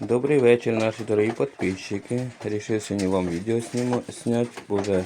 Добрий вечір, наші дорогі підписчики. Рішив сьогодні вам відео зняти, бо вже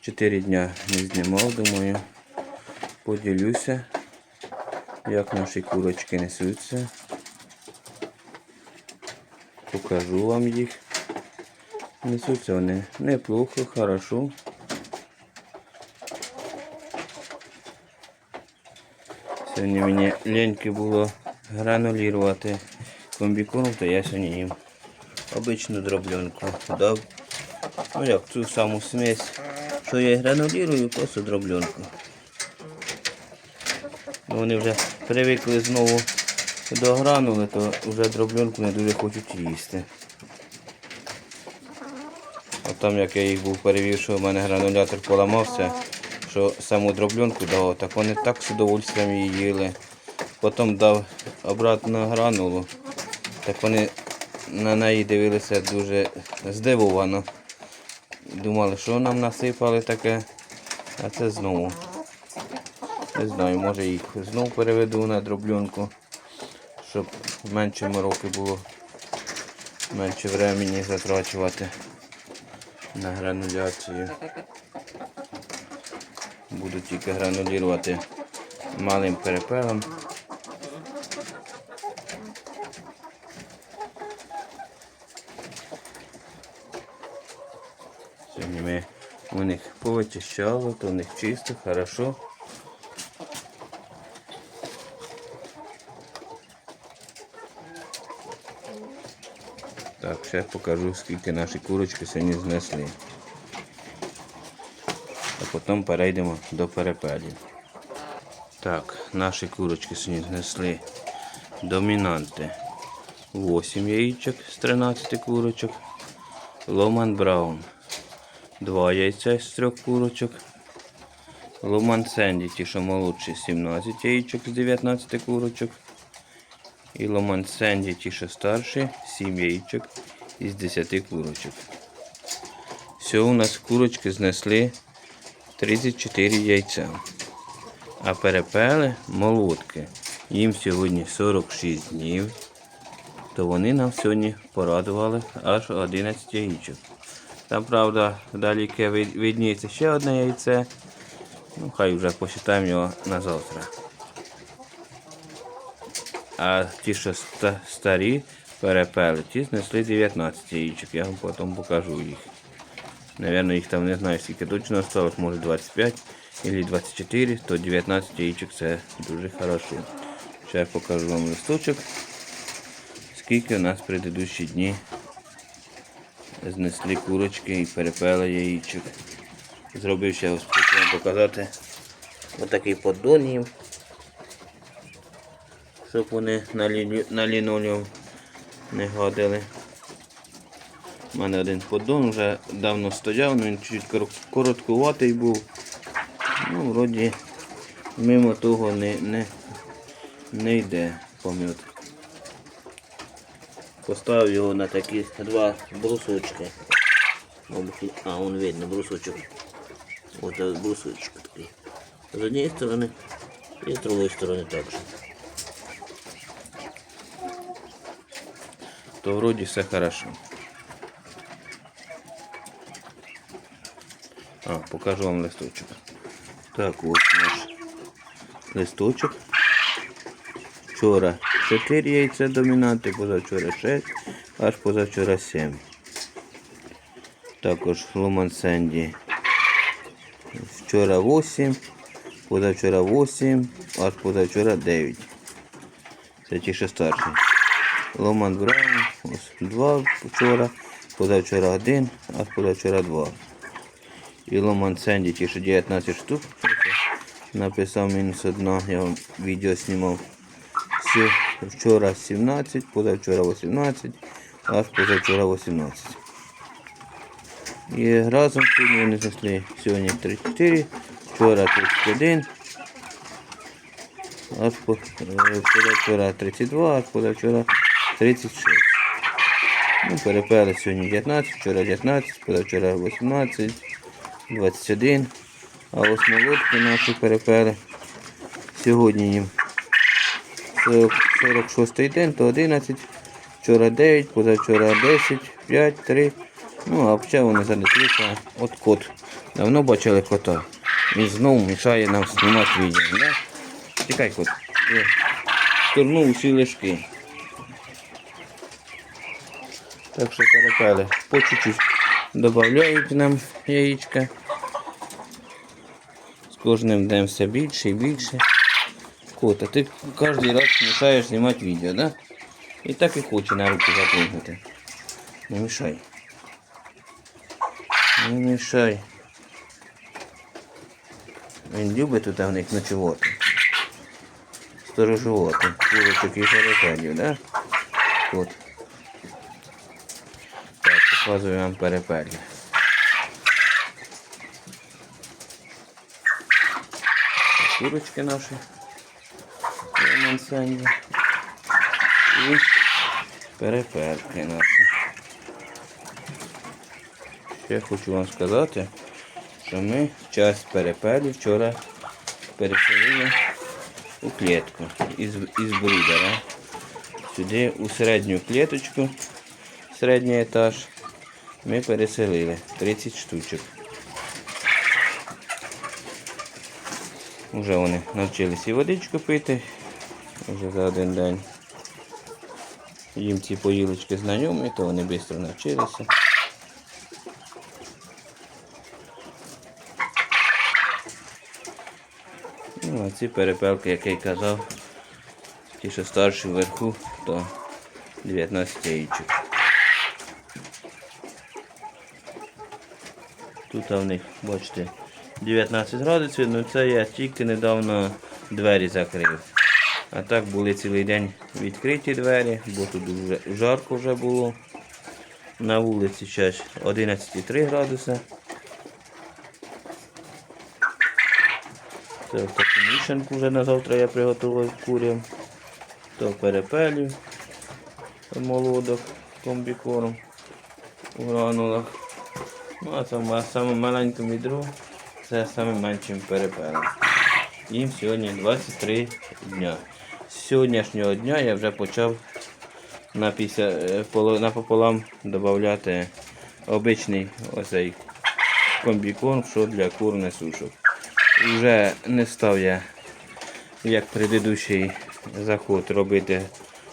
4 дня не знімав, думаю. Поділюся, як наші курочки несуться. Покажу вам їх. Несуться вони неплохо, хорошо. Сьогодні мені ліньки було гранулірувати комбікорм, то я сьогодні їм обичну дробленку дав. Ну як цю саму смесь, що я гранулірую, просто дробленку. Ну, Вони вже привикли знову до гранули, то вже дробленку не дуже хочуть їсти. От там як я їх був перевів, що в мене гранулятор поламався, що саму дробленку дав, так вони так з удовольствием її їли. Потім дав обратно гранулу, так вони на неї дивилися дуже здивовано. Думали, що нам насипали таке, а це знову. Не знаю, може їх знову переведу на дробленку, щоб менше мороки було, менше времени затрачувати на грануляцію. Буду тільки гранулювати малим перепелом. Сьогодні ми у них повичищали, то у них чисто, хорошо. Так, зараз покажу, скільки наші курочки сьогодні знесли. А потім перейдемо до перепелів. Так, наші курочки сьогодні знесли домінанти 8 яєчок з 13 курочок. Ломан Браун 2 яйця з 3 курочок. Ломан Сенді, ті, що молодші, 17 яєчок з 19 курочок. І Ломан Сенді, ті, що старші, 7 яєчок із 10 курочок. Всього у нас курочки знесли 34 яйця. А перепели молодки. Їм сьогодні 46 днів. То вони нам сьогодні порадували аж 11 яєчок. Там, правда, далі яке видніється ще одне яйце. Ну, хай вже посчитаємо його на завтра. А ті, що старі перепели, ті знесли 19 яєчок. Я вам потім покажу їх. Наверное, їх там не знаю, скільки точно осталось, може 25 или 24, то 19 яєчок це дуже хорошо. Зараз покажу вам листочок, скільки у нас в предыдущі дні знесли курочки і перепели яєчок. Зробив ще ось вам показати отакий поддон їм, щоб вони на, лі... на лінолеум не гадили. У мене один поддон вже давно стояв, він чуть короткуватий був. Ну, вроді мимо того не, не, не йде помет. Поставив його на такі два брусочки. Мабуть, А, вон видно брусочок. Ось так брусочок такий. З однієї сторони і з другої сторони також. То вроді все хорошо. А, покажу вам листочок. Так, ось наш листочок. Вчора 4 яйця домінанти, позавчора 6, аж позавчора 7. Також Ломан Сенді. Вчора 8, позавчора 8, аж позавчора 9. Це ті, що старші. Ломан Браун, ось 2 вчора, позавчора 1, аж позавчора 2. І Ломан Сенді, ті, що 19 штук. Написав мінус одна, я вам відео знімав. Все, вчора 17, позавчора 18, аж позавчора 18. І разом сьогодні вони знесли сьогодні 34, вчора 31, аж по- е, позавчора 32, аж позавчора 36. Ну, перепели сьогодні 19, вчора 19, позавчора 18, 21. А ось молодки наші перепели. Сьогодні їм 46 день, то 11, Вчора 9, позавчора 10, 5, 3. Ну, а взагалі вони занеслися. От кот. Давно бачили кота. Він знову мішає нам знімати відео. Да? Тікай, кот. Е, Турнув усі лишки. Так що перепели. По чуть-чуть додають нам яєчка. З кожним днем все більше і більше. Кот, а ти кожен раз мішаєш знімати відео, да? І так і хоче на руку запрыгнути. Не мішай. Не мішай. Він любить тут в них ночувати. Сторожувати. Курочок і перепелів, да? Кот. Так, показую вам перепелів. Курочки наші. Мансанді. І перепелки наші. Ще хочу вам сказати, що ми час перепелів вчора переселили у клітку із, із брудера. Сюди у середню кліточку, середній етаж, ми переселили 30 штучок. Уже вони навчились і водичку пити вже за один день. Їм ці поїлочки знайомі, то вони швидко навчилися. Ну, а ці перепелки, як я й казав, ті, що старші вверху, то 19 яєчок. Тут в них, бачите, 19 градусів, ну це я тільки недавно двері закрив. А так були цілий день відкриті двері, бо тут вже жарко вже було. На вулиці зараз 11,3 градуси. В таку мішанку вже на завтра я приготував курям. То перепелів, молодок комбікорм у гранулах. Ну а саме, саме маленьке відро це саме меншим перепелем. Їм сьогодні 23 дня. З сьогоднішнього дня я вже почав на е, напополам додати обичний оцей комбікорм, що для кур несушок. Вже не став я, як предыдущий заход, робити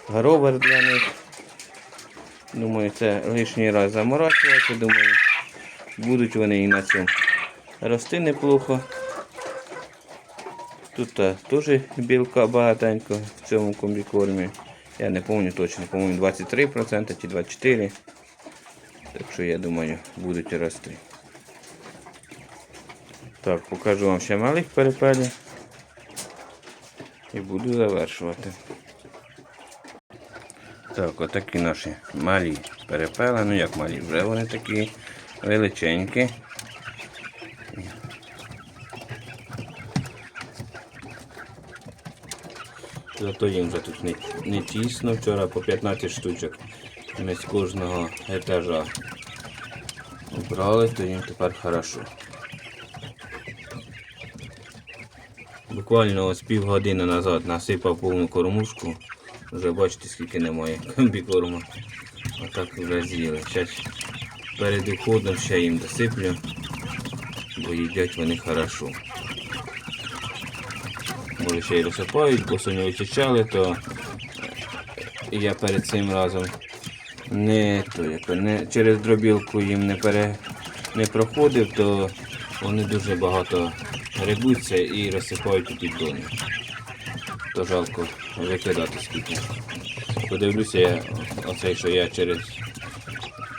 гровер для них. Думаю, це лишній раз заморачувати. Думаю, будуть вони і на цьому рости неплохо. Тут теж білка багатенько в цьому комбікормі. Я не пам'ятаю точно, по-моєму 23% чи 24%. Так що я думаю, будуть рости. Так, покажу вам ще малих перепелів. І буду завершувати. Так, отакі наші малі перепели. Ну як малі, вже вони такі величенькі. Зато їм вже тут не, не тісно. Вчора по 15 штучок ми з кожного етажа брали, то їм тепер хорошо. Буквально ось півгодини назад насипав повну кормушку. Вже бачите, скільки немає комбікорму. Отак вже з'їли. Зараз перед уходом ще їм досиплю, бо їдять вони хорошо. Може ще бо сьогодні вичищали, то я перед цим разом не, то, як, не через дробілку їм не, пере, не проходив, то вони дуже багато грибуться і розсипають у піддони. То жалко викидати скільки. Подивлюся я оцей, що я через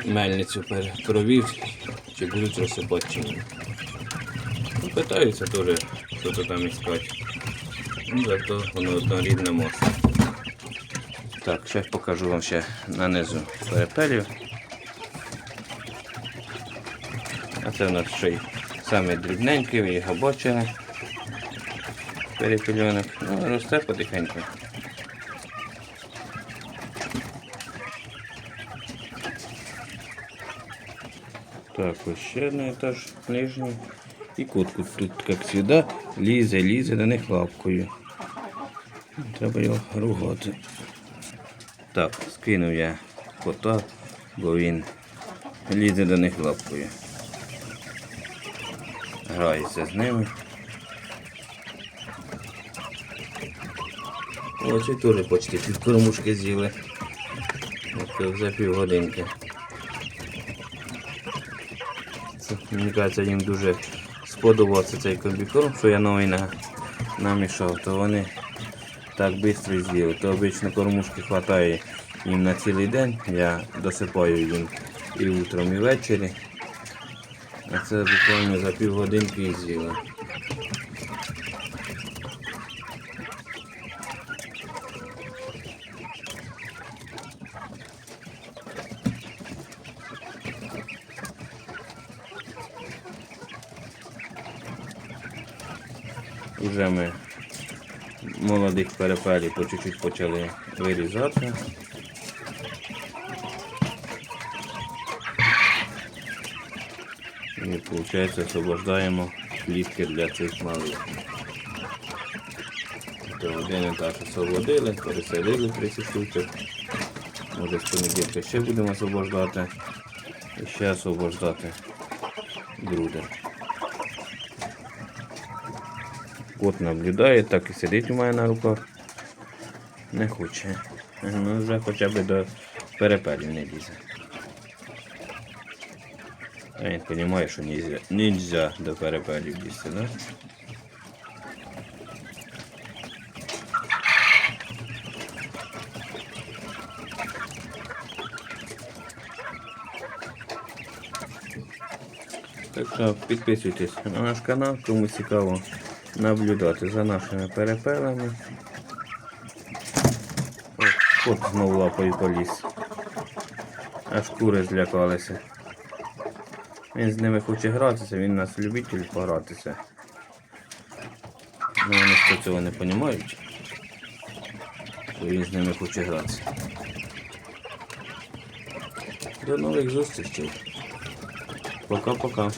мельницю провів, чи будуть розсипати чи ні. Ну, питаються теж, що то там іскати. Ну, зато воно однорідна маса. Так, ще покажу вам ще нанизу перепелів. А це у нас ще й саме дрібненький, ви його бачили. Перепельонок. Ну, росте потихеньку. Так, ось ще один етаж нижній. І котку тут, як завжди, лізе, лізе до них лапкою. Треба його ругати. Так, з Кинув я кота, бо він лізе до них лапкою. Грається з ними. Ось і теж почти пів кормушки з'їли. От за півгодинки. Мені кажеться, їм дуже сподобався цей комбікорм, що я новий на, намішав, то вони так швидко з'їли. То обично кормушки вистачає їм на цілий день. Я досипаю їм і утром, і ввечері. А це буквально за півгодинки і з'їли. Уже ми молодих перепелів по чуть-чуть почали вирізати. І виходить освобождаємо клітки для цих малих. То один етаж освободили, переселили 30 штучок. Може з понеділка ще будемо освобождати. І ще освобождати груди. Кот наблюдає, так і сидить у мене на руках. Не хоче. Ну вже хоча б до перепелів не лізе. А він розуміє, що нельзя, нельзя до перепелів лізти, да? Так що підписуйтесь на наш канал, кому цікаво наблюдати за нашими перепелами. Кот знову лапою поліз. Аж кури злякалися. Він з ними хоче гратися, він нас любитель погратися. Ну, вони хто цього не розуміють. То він з ними хоче гратися. До нових зустрічей. Пока-пока.